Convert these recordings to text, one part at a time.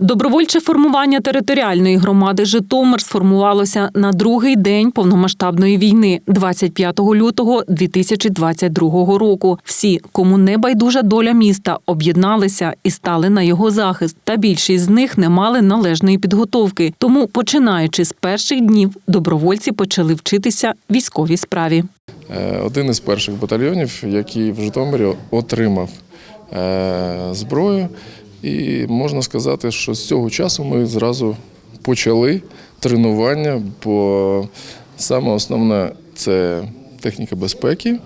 Добровольче формування територіальної громади Житомир сформувалося на другий день повномасштабної війни, 25 лютого 2022 року. Всі, кому не байдужа доля міста, об'єдналися і стали на його захист. Та більшість з них не мали належної підготовки. Тому, починаючи з перших днів, добровольці почали вчитися військовій справі. Е, Один із перших батальйонів, який в Житомирі отримав е, зброю. І можна сказати, що з цього часу ми зразу почали тренування, бо саме основне це техніка безпеки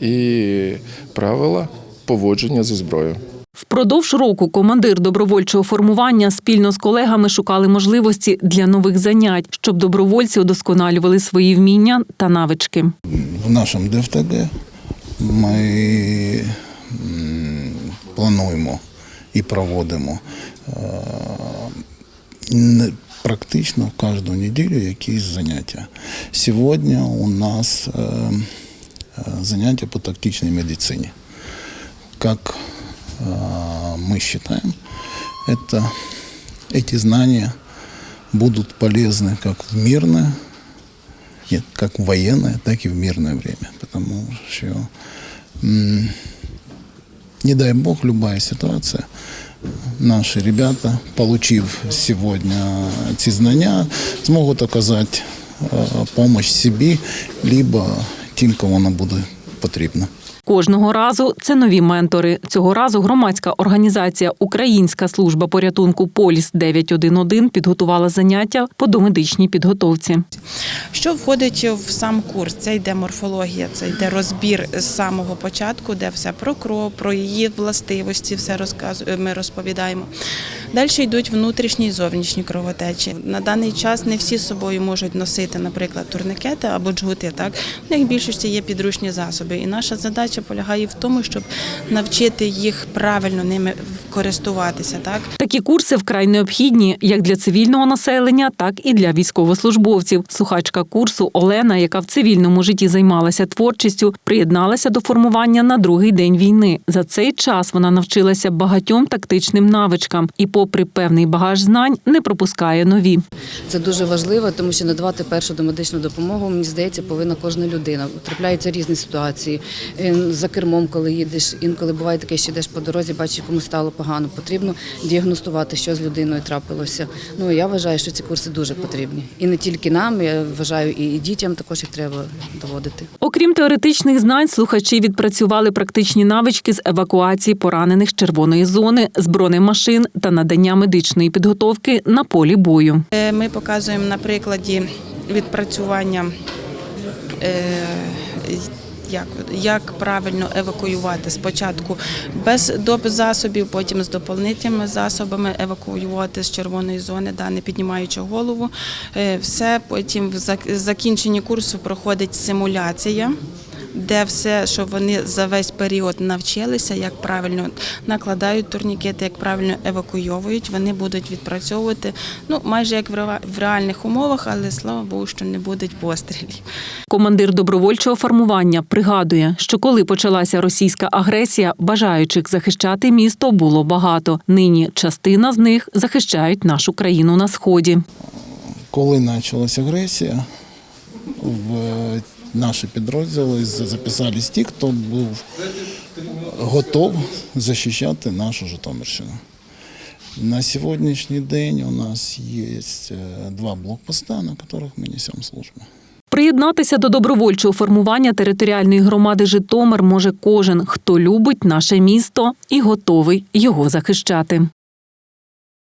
і правила поводження зі зброєю. Впродовж року командир добровольчого формування спільно з колегами шукали можливості для нових занять, щоб добровольці удосконалювали свої вміння та навички. В нашому ДФТГ ми плануємо і проводимо е, не- практично кожну неділю якісь заняття. Сьогодні у нас е, е, заняття по тактичній медицині. Как э, мы считаем, это, эти знания будут полезны как в мирное, нет, как в военное, так и в мирное время. Потому что, м, не дай бог, любая ситуация, Наші ребята, получив сегодня ці знання, зможуть оказати допомогу помощь собі, либо тим, кого вона буде потрібна. Кожного разу це нові ментори. Цього разу громадська організація Українська служба порятунку Поліс 911 підготувала заняття по домедичній підготовці. Що входить в сам курс? Це йде морфологія, це йде розбір з самого початку, де все про кров, про її властивості, все розказує, ми розповідаємо. Далі йдуть внутрішні і зовнішні кровотечі. На даний час не всі з собою можуть носити, наприклад, турникети або джгути. Так в них більшості є підручні засоби. І наша задача полягає в тому, щоб навчити їх правильно ними користуватися. Так Такі курси вкрай необхідні як для цивільного населення, так і для військовослужбовців. Слухачка курсу Олена, яка в цивільному житті займалася творчістю, приєдналася до формування на другий день війни. За цей час вона навчилася багатьом тактичним навичкам і, попри певний багаж знань, не пропускає нові. Це дуже важливо, тому що надавати першу домедичну допомогу, мені здається, повинна кожна людина. Трапляються різні ситуації. Е, За кермом, коли їдеш, інколи буває таке, що йдеш по дорозі, бачиш, комусь стало погано. Потрібно діагностувати, що з людиною трапилося. Ну я вважаю, що ці курси дуже потрібні. І не тільки нам, я вважаю, і дітям також їх треба доводити. Окрім теоретичних знань, слухачі відпрацювали практичні навички з евакуації поранених з червоної зони, з бронемашин та надання медичної підготовки на полі бою. Е, Ми показуємо на прикладі відпрацювання, е, як, як правильно евакуювати. Спочатку без доп. засобів, потім з доповнительними засобами евакуювати з червоної зони, да, не піднімаючи голову. Е, Все потім в закінченні курсу проходить симуляція. Де все, що вони за весь період навчилися, як правильно накладають турнікети, як правильно евакуйовують, вони будуть відпрацьовувати ну майже як в реальних умовах, але слава Богу, що не будуть пострілів. Командир добровольчого формування пригадує, що коли почалася російська агресія, бажаючих захищати місто було багато. Нині частина з них захищають нашу країну на сході. Коли почалася агресія, в наші підрозділи записались ті, хто був готов захищати нашу Житомирщину. На сьогоднішній день у нас є е, два блокпоста, на яких ми несемо службу. Приєднатися до добровольчого формування територіальної громади Житомир може кожен, хто любить наше місто і готовий його захищати.